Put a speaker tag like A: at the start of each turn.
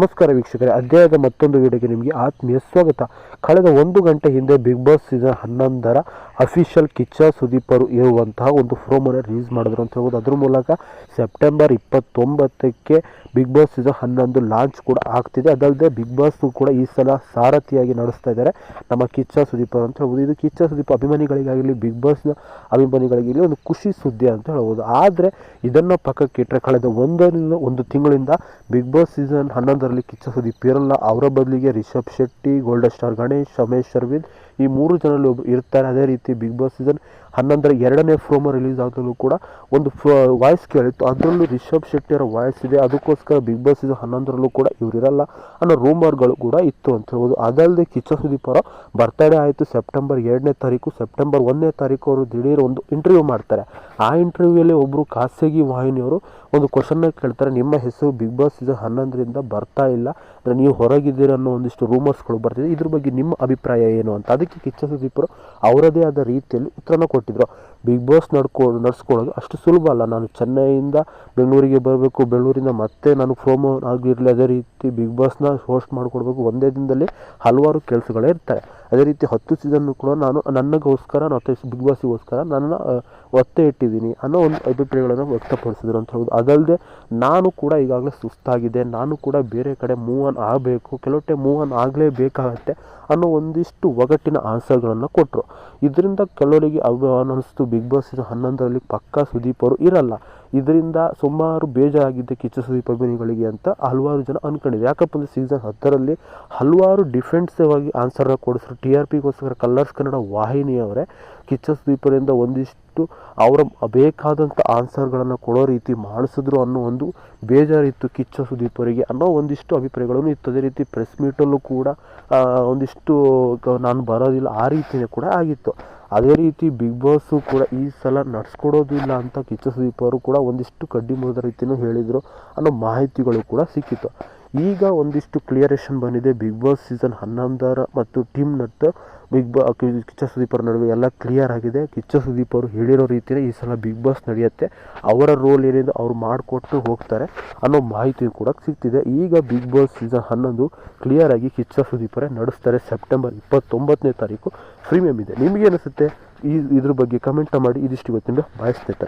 A: ನಮಸ್ಕಾರ ವೀಕ್ಷಕರೇ, ಅಧ್ಯಾಯದ ಮತ್ತೊಂದು ವಿಡಿಯೋಗೆ ನಿಮಗೆ ಆತ್ಮೀಯ ಸ್ವಾಗತ. ಕಳೆದ ಒಂದು ಗಂಟೆ ಹಿಂದೆ ಬಿಗ್ ಬಾಸ್ ಸೀಸನ್ ಹನ್ನೊಂದರ ಅಫಿಷಿಯಲ್ ಕಿಚ್ಚ ಸುದೀಪರು ಇರುವಂತಹ ಒಂದು ಫ್ರೋಮನ್ನು ರಿಲೀಸ್ ಮಾಡಿದ್ರು ಅಂತ ಹೇಳ್ಬೋದು. ಅದ್ರ ಮೂಲಕ ಸೆಪ್ಟೆಂಬರ್ ಇಪ್ಪತ್ತೊಂಬತ್ತಕ್ಕೆ ಬಿಗ್ ಬಾಸ್ ಸೀಸನ್ ಹನ್ನೊಂದು ಲಾಂಚ್ ಕೂಡ ಆಗ್ತಿದೆ. ಅದಲ್ಲದೆ ಬಿಗ್ ಬಾಸ್ ಕೂಡ ಈ ಸಲ ಸಾರಥಿಯಾಗಿ ನಡೆಸ್ತಾ ಇದ್ದಾರೆ. ನಮ್ಮ ಕಿಚ್ಚ ಸುದೀಪರು ಅಂತ ಹೇಳ್ಬೋದು. ಇದು ಕಿಚ್ಚ ಸುದೀಪ್ ಅಭಿಮಾನಿಗಳಿಗಾಗಲಿ ಬಿಗ್ ಬಾಸ್ನ ಅಭಿಮಾನಿಗಳಿಗಾಗಲಿ ಒಂದು ಖುಷಿ ಸುದ್ದಿ ಅಂತ ಹೇಳ್ಬೋದು. ಆದರೆ ಇದನ್ನು ಪಕ್ಕಕ್ಕೆ ಇಟ್ಟರೆ ಕಳೆದ ಒಂದರಿಂದ ಒಂದು ತಿಂಗಳಿಂದ ಬಿಗ್ ಬಾಸ್ ಸೀಸನ್ ಹನ್ನೊಂದರಲ್ಲಿ ಕಿಚ್ಚ ಸುದೀಪ್ ಇರಲ್ಲ. ಅವರ ಬದಲಿಗೆ ರಿಷಬ್ ಶೆಟ್ಟಿ ಗೋಲ್ಡ್ ಸ್ಟಾರ್ ಗಣೇಶ್ ರಮೇಶ್ ಅರವಿಂದ್ ಈ ಮೂರು ಜನರಲ್ಲಿ ಒಬ್ಬ ಇರ್ತಾರೆ. ಅದೇ ರೀತಿ ಬಿಗ್ ಬಾಸ್ ಸೀಸನ್ ಹನ್ನೊಂದರ ಎರಡನೇ ಪ್ರೋಮೋ ರಿಲೀಸ್ ಆದರೂ ಕೂಡ ಒಂದು ವಾಯ್ಸ್ ಕೇಳಿತ್ತು. ಅದರಲ್ಲೂ ರಿಷಬ್ ಶೆಟ್ಟಿಯರ ವಾಯ್ಸ್ ಇದೆ. ಅದಕ್ಕೋಸ್ಕರ ಬಿಗ್ ಬಾಸ್ ಇದು ಹನ್ನೊಂದರಲ್ಲೂ ಕೂಡ ಇವರಿರಲ್ಲ ಅನ್ನೋ ರೂಮರ್ಗಳು ಕೂಡ ಇತ್ತು ಅಂತ ಹೇಳ್ಬೋದು ಅದಲ್ಲದೆ ಕಿಚ್ಚ ಸುದೀಪ್ ಅವರ ಬರ್ತಡೇ ಆಯಿತು ಸೆಪ್ಟೆಂಬರ್ ಎರಡನೇ ತಾರೀಕು. ಸೆಪ್ಟೆಂಬರ್ ಒಂದನೇ ತಾರೀಕು ಅವರು ದಿಢೀರ್ ಒಂದು ಇಂಟರ್ವ್ಯೂ ಮಾಡ್ತಾರೆ. ಆ ಇಂಟರ್ವ್ಯೂಯಲ್ಲಿ ಒಬ್ಬರು ಖಾಸಗಿ ವಾಹಿನಿಯವರು ಒಂದು ಕ್ವಶನ್ನ ಕೇಳ್ತಾರೆ. ನಿಮ್ಮ ಹೆಸರು ಬಿಗ್ ಬಾಸ್ ಇದು ಹನ್ನೊಂದರಿಂದ ಬರ್ತಾ ಇಲ್ಲ. ಅಂದರೆ ನೀವು ಹೊರಗಿದ್ದೀರ ಅನ್ನೋ ಒಂದಿಷ್ಟು ರೂಮರ್ಸ್ಗಳು ಬರ್ತಿದೆ. ಇದ್ರ ಬಗ್ಗೆ ನಿಮ್ಮ ಅಭಿಪ್ರಾಯ ಏನು ಅಂತ. ಅದಕ್ಕೆ ಕಿಚ್ಚ ಸುದೀಪರು ಅವರದೇ ಆದ ರೀತಿಯಲ್ಲಿ ಉತ್ತರನ ಕೊಟ್ಟಿದ್ರು ಬಿಗ್ ಬಾಸ್ ನಡ್ಕೊ, ನಡ್ಸ್ಕೊಳ್ಳೋದು ಅಷ್ಟು ಸುಲಭ ಅಲ್ಲ. ನಾನು ಚೆನ್ನೈಯಿಂದ ಬೆಂಗಳೂರಿಗೆ ಬರಬೇಕು, ಬೆಂಗಳೂರಿಂದ ಮತ್ತೆ ನಾನು ಪ್ರೋಮೋ ಆಗಿರಲಿ, ಅದೇ ರೀತಿ ಬಿಗ್ ಬಾಸ್ನ ಹೋಸ್ಟ್ ಮಾಡಿಕೊಡ್ಬೇಕು. ಒಂದೇ ದಿನದಲ್ಲಿ ಹಲವಾರು ಕೆಲಸಗಳೇ ಇರ್ತಾರೆ ಅದೇ ರೀತಿ ಹತ್ತು ಸೀಸನ್ ಕೂಡ ನಾನು ನನಗೋಸ್ಕರ ಮತ್ತು ಬಿಗ್ ಬಾಸಿಗೋಸ್ಕರ ನನ್ನ ಒತ್ತೆ ಇಟ್ಟಿದ್ದೀನಿ ಅನ್ನೋ ಒಂದು ಅಭಿಪ್ರಾಯಗಳನ್ನು ವ್ಯಕ್ತಪಡಿಸಿದ್ರು ಅಂತ ಹೇಳ್ಬೋದು. ಅದಲ್ಲದೆ ನಾನು ಕೂಡ ಈಗಾಗಲೇ ಸುಸ್ತಾಗಿದೆ, ನಾನು ಕೂಡ ಬೇರೆ ಕಡೆ ಮೂವ್ ಆನ್ ಆಗಬೇಕು, ಕೆಲವು ಟೈಮ್ ಮೂವ್ ಆನ್ ಆಗಲೇಬೇಕಾಗತ್ತೆ ಅನ್ನೋ ಒಂದಿಷ್ಟು ಒಗಟ್ಟಿನ ಆನ್ಸರ್ಗಳನ್ನು ಕೊಟ್ಟರು ಇದರಿಂದ ಕೆಲವರಿಗೆ ಅವ ಅನ್ನಿಸ್ತು ಬಿಗ್ ಬಾಸ್ ಹನ್ನೊಂದರಲ್ಲಿ ಪಕ್ಕಾ ಸುದೀಪ್ ಅವರು ಇರಲ್ಲ. ಇದರಿಂದ ಸುಮಾರು ಬೇಜಾರಾಗಿದ್ದೆ ಕಿಚ್ಚ ಸುದೀಪ್ ಅಭಿಮಾನಿಗಳಿಗೆ ಅಂತ ಹಲವಾರು ಜನ ಅನ್ಕೊಂಡಿದೆ ಯಾಕಪ್ಪ ಅಂದರೆ ಸೀಸನ್ ಹತ್ತರಲ್ಲಿ ಹಲವಾರು ಡಿಫೆನ್ಸಿವ್ ಆಗಿ ಆನ್ಸರ್ನ ಕೊಡಿಸ್ರು ಟಿ ಆರ್ ಪಿಗೋಸ್ಕರ ಕಲರ್ಸ್ ಕನ್ನಡ ವಾಹಿನಿಯವರೇ ಕಿಚ್ಚ ಸುದೀಪರಿಂದ ಒಂದಿಷ್ಟು ಅವರ ಬೇಕಾದಂಥ ಆನ್ಸರ್ಗಳನ್ನು ಕೊಡೋ ರೀತಿ ಮಾಡಿಸಿದ್ರು ಅನ್ನೋ ಒಂದು ಬೇಜಾರಿತ್ತು ಕಿಚ್ಚ ಸುದೀಪರಿಗೆ ಅನ್ನೋ ಒಂದಿಷ್ಟು ಅಭಿಪ್ರಾಯಗಳನ್ನು ಇತ್ತು. ಅದೇ ರೀತಿ ಪ್ರೆಸ್ ಮೀಟಲ್ಲೂ ಕೂಡ ಒಂದಿಷ್ಟು ನಾನು ಬರೋದಿಲ್ಲ, ಆ ರೀತಿಯೇ ಕೂಡ ಆಗಿತ್ತು. ಅದೇ ರೀತಿ ಬಿಗ್ ಬಾಸು ಕೂಡ ಈ ಸಲ ನಡೆಸ್ಕೊಡೋದಿಲ್ಲ ಅಂತ ಕಿಚ್ಚ ಸುದೀಪ್ ಅವರು ಕೂಡ ಒಂದಿಷ್ಟು ಕಡ್ಡಿ ಮುರಿದ ರೀತಿಯೂ ಹೇಳಿದರು ಅನ್ನೋ ಮಾಹಿತಿಗಳು ಕೂಡ ಸಿಕ್ಕಿತ್ತು. ಈಗ ಒಂದಿಷ್ಟು ಕ್ಲಿಯರೇಷನ್ ಬಂದಿದೆ. ಬಿಗ್ ಬಾಸ್ ಸೀಸನ್ ಹನ್ನೊಂದರ ಮತ್ತು ಟೀಮ್ ನಟ್ ಬಿಗ್ ಬಾ ಕಿಚ್ಚ ಸುದೀಪ್ ಅವ್ರ ನಡುವೆ ಎಲ್ಲ ಕ್ಲಿಯರ್ ಆಗಿದೆ. ಕಿಚ್ಚ ಸುದೀಪ್ ಅವರು ಹೇಳಿರೋ ರೀತಿಯೇ ಈ ಸಲ ಬಿಗ್ ಬಾಸ್ ನಡೆಯುತ್ತೆ. ಅವರ ರೋಲ್ ಏನಿದೆ ಅವ್ರು ಮಾಡಿಕೊಟ್ಟು ಹೋಗ್ತಾರೆ ಅನ್ನೋ ಮಾಹಿತಿ ಕೂಡ ಸಿಗ್ತಿದೆ. ಈಗ ಬಿಗ್ ಬಾಸ್ ಸೀಸನ್ ಹನ್ನೊಂದು ಕ್ಲಿಯರ್ ಆಗಿ ಕಿಚ್ಚ ಸುದೀಪರೇ ನಡೆಸ್ತಾರೆ. ಸೆಪ್ಟೆಂಬರ್ ಇಪ್ಪತ್ತೊಂಬತ್ತನೇ ತಾರೀಕು ಪ್ರೀಮಿಯಂ ಇದೆ. ನಿಮಗೇನಿಸುತ್ತೆ ಈ ಇದ್ರ ಬಗ್ಗೆ ಕಮೆಂಟ್ ಮಾಡಿ. ಇದಿಷ್ಟು ಇವತ್ತಿಂದ ಬಯಸ್ತಿರ್ತಾರೆ